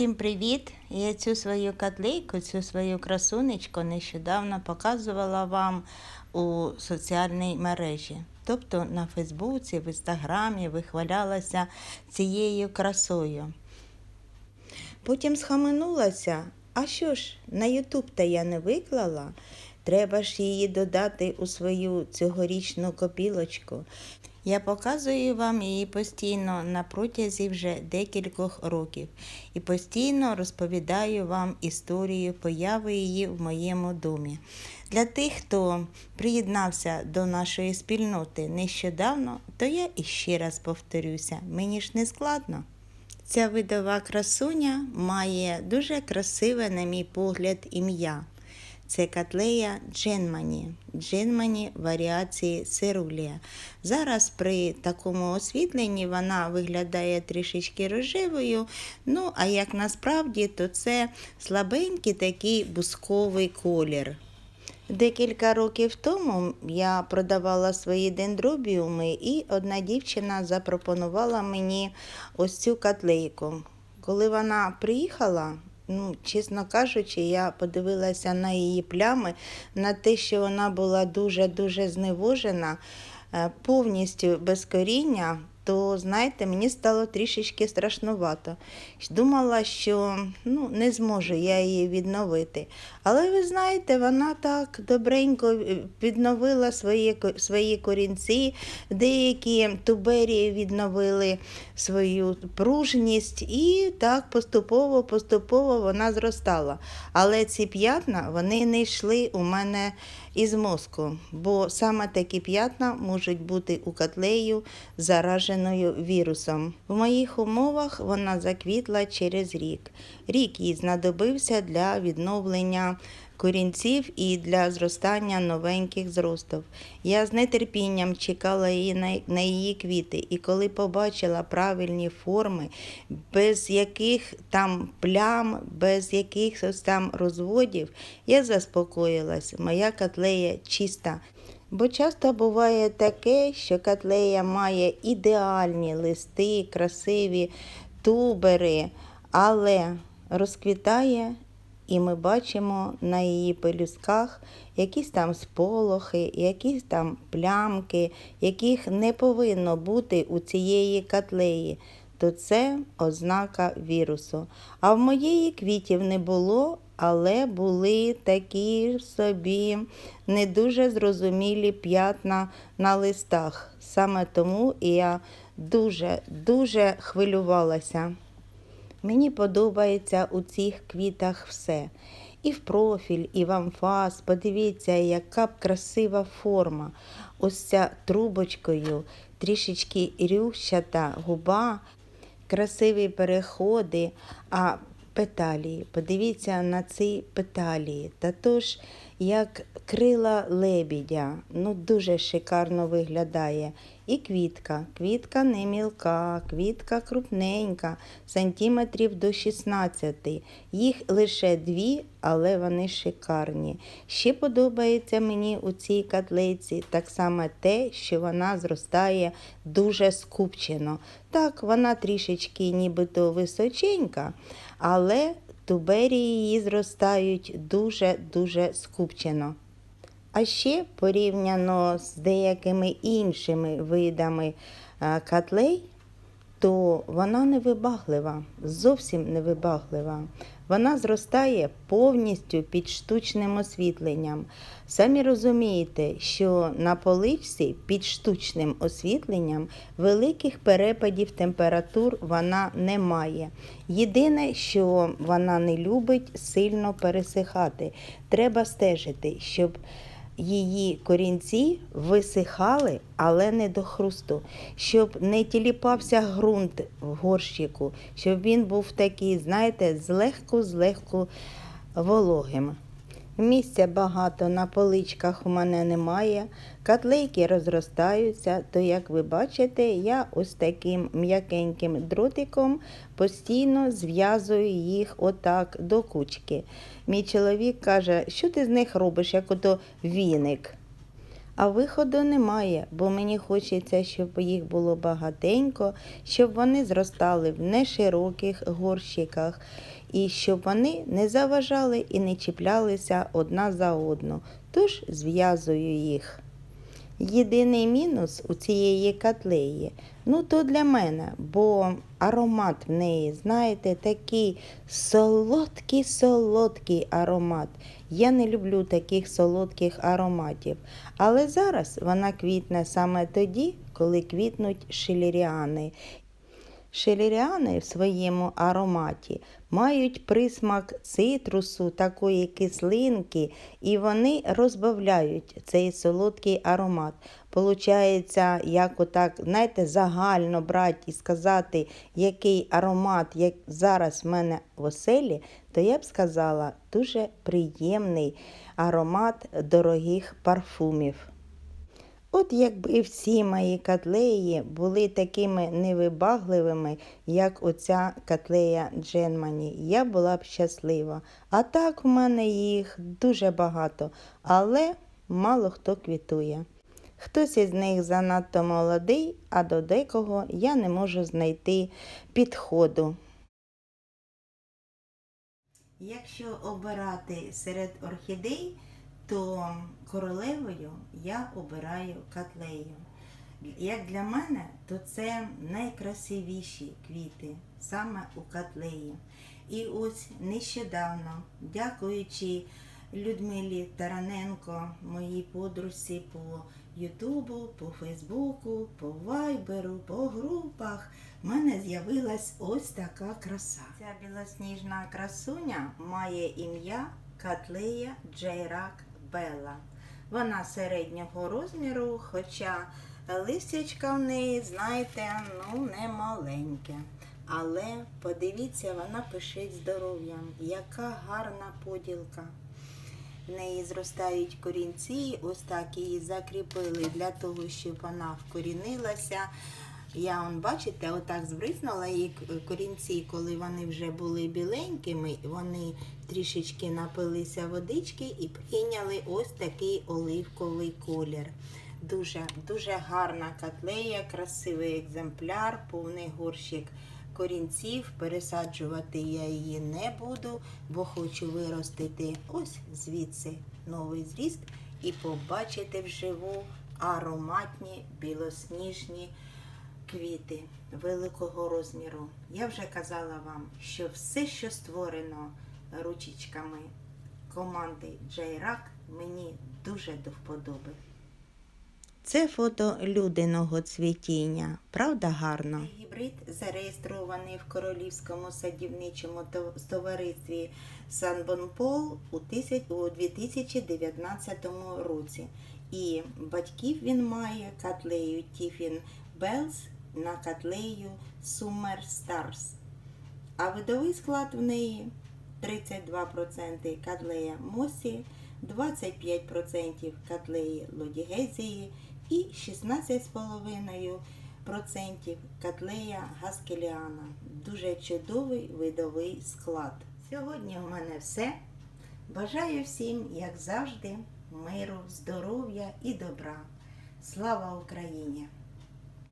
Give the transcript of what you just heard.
Всім привіт! Я цю свою котлейку, цю свою красунечку нещодавно показувала вам у соціальній мережі. Тобто на Фейсбуці, в Інстаграмі вихвалялася цією красою. Потім схаменулася. А що ж, на Ютуб та я не виклала. Треба ж її додати у свою цьогорічну копілочку. Я показую вам її постійно на протязі вже декількох років і постійно розповідаю вам історію появи її в моєму домі. Для тих, хто приєднався до нашої спільноти нещодавно, то я іще раз повторюся, мені ж не складно. Ця видова красуня має дуже красиве, на мій погляд, ім'я. Це котлея Дженмані. Дженмані варіації сирулія. Зараз при такому освітленні вона виглядає трішечки рожевою. Ну, а як насправді, то це слабенький такий бусковий колір. Декілька років тому я продавала свої дендробіуми, і одна дівчина запропонувала мені ось цю котлейку. Коли вона приїхала, ну, чесно кажучи, я подивилася на її плями, на те, що вона була дуже-дуже зневожена, е, повністю без коріння, то, знаєте, мені стало трішечки страшнувато. Думала, що ну, не зможу я її відновити. Але ви знаєте, вона так добренько е, відновила свої, свої корінці, деякі туберії відновили свою пружність, і так поступово-поступово вона зростала. Але ці п'ятна вони не йшли у мене із мозку, бо саме такі п'ятна можуть бути у котлею зараженою вірусом. В моїх умовах вона заквітла через рік. Рік їй знадобився для відновлення корінців і для зростання новеньких зростів. Я з нетерпінням чекала її на, на її квіти, і коли побачила правильні форми, без яких там плям, без якихось там розводів, я заспокоїлась. Моя котлея чиста. Бо часто буває таке, що котлея має ідеальні листи, красиві тубери, але розквітає і ми бачимо на її пелюсках якісь там сполохи, якісь там плямки, яких не повинно бути у цієї котлеї, то це ознака вірусу. А в моєї квітів не було, але були такі собі не дуже зрозумілі п'ятна на листах. Саме тому я дуже-дуже хвилювалася. Мені подобається у цих квітах все. І в профіль, і в амфас. Подивіться, яка б красива форма. Ось ця трубочкою, трішечки рющата губа, красиві переходи. А петалії, подивіться на ці петалії. Та тож, як крила лебідя, ну дуже шикарно виглядає. І квітка. Квітка не мілка, квітка крупненька, сантиметрів до 16. Їх лише дві, але вони шикарні. Ще подобається мені у цій котлеці так само те, що вона зростає дуже скупчено. Так, вона трішечки нібито височенька, але туберії її зростають дуже-дуже скупчено. А ще порівняно з деякими іншими видами е, котлей, то вона невибаглива, зовсім невибаглива. Вона зростає повністю під штучним освітленням. Самі розумієте, що на поличці під штучним освітленням великих перепадів температур вона не має. Єдине, що вона не любить сильно пересихати. Треба стежити, щоб її корінці висихали, але не до хрусту, щоб не тіліпався ґрунт в горщику, щоб він був такий, знаєте, злегку-злегку вологим. Місця багато на поличках у мене немає. Котлейки розростаються, то, як ви бачите, я ось таким м'якеньким дротиком постійно зв'язую їх отак до кучки. Мій чоловік каже, що ти з них робиш, як ото віник. А виходу немає, бо мені хочеться, щоб їх було багатенько, щоб вони зростали в нешироких горщиках, і щоб вони не заважали і не чіплялися одна за одну. Тож зв'язую їх. Єдиний мінус у цієї котлеї, ну то для мене, бо аромат в неї, знаєте, такий солодкий, солодкий аромат. Я не люблю таких солодких ароматів. Але зараз вона квітне саме тоді, коли квітнуть шилеріани. Шилеріани в своєму ароматі мають присмак цитрусу, такої кислинки, і вони розбавляють цей солодкий аромат. Получається, як отак, знаєте, загально брати і сказати, який аромат як зараз в мене в оселі, то я б сказала дуже приємний аромат дорогих парфумів. От якби всі мої котлеї були такими невибагливими, як оця котлея Дженмані, я була б щаслива. А так в мене їх дуже багато, але мало хто квітує. Хтось із них занадто молодий, а до декого я не можу знайти підходу. Якщо обирати серед орхідей, то королевою я обираю котлею. Як для мене, то це найкрасивіші квіти саме у котлеї. І ось нещодавно, дякуючи Людмилі Тараненко, моїй подружці по Ютубу, по Фейсбуку, по Вайберу, по групах, в мене з'явилась ось така краса. Ця білосніжна красуня має ім'я Котлея Джейрак Белла. Вона середнього розміру, хоча листячка в неї, знаєте, ну не маленьке. Але подивіться, вона пишить здоров'ям, яка гарна поділка. В неї зростають корінці, ось так її закріпили для того, щоб вона вкорінилася. Я, он, бачите, отак збризнула її корінці, коли вони вже були біленькими, вони трішечки напилися водички і прийняли ось такий оливковий колір. Дуже, дуже гарна котлея, красивий екземпляр, повний горщик корінців. Пересаджувати я її не буду, бо хочу виростити ось звідси новий зріст і побачити вживу ароматні білосніжні квіти великого розміру. Я вже казала вам, що все, що створено ручечками команди Джайрак, мені дуже до вподоби. Це фото людиного цвітіння, правда гарно? Гібрид зареєстрований в Королівському садівничому товаристві Санбонпол у у 2019 році. І батьків він має котлею Тіфін Белс на котлею Summer Stars. А видовий склад в неї 32% котлея Мосі, 25% котлеї Лодігезії і 16,5% котлея Гаскеліана. Дуже чудовий видовий склад. Сьогодні в мене все. Бажаю всім, як завжди, миру, здоров'я і добра. Слава Україні!